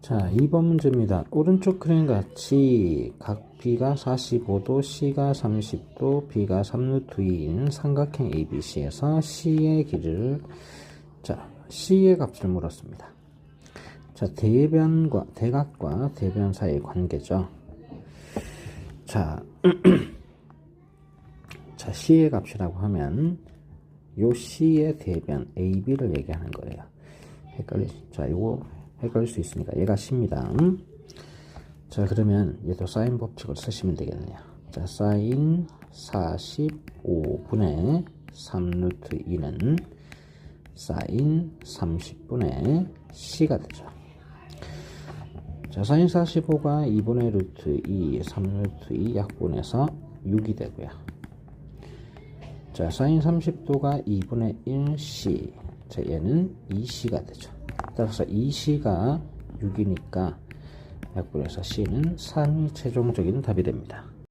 자, 2번 문제입니다. 오른쪽 그림 같이 각 B가 45도, C가 30도, B가 3루트 2인 삼각형 ABC에서 C의 길이를, 자, C의 값을 물었습니다. 자, 대변과, 대각과 대변 사이의 관계죠. 자, 자, C의 값이라고 하면, 요 C의 대변 AB를 얘기하는 거예요. 헷갈리, 자, 요거 헷갈릴 수 있으니까 얘가 C입니다. 자, 그러면 얘도 사인 법칙을 쓰시면 되겠네요. 자, 사인 45분의 3루트 2는 사인 30분의 C가 되죠. 자, 사인 45가 2분의 루트 2, 3루트 2 약분해서 6이 되고요. 자, 사인 30도가 2분의 1C. 자, 얘는 2C가 되죠. 따라서 2C가 6이니까 약분해서 C는 3이 최종적인 답이 됩니다.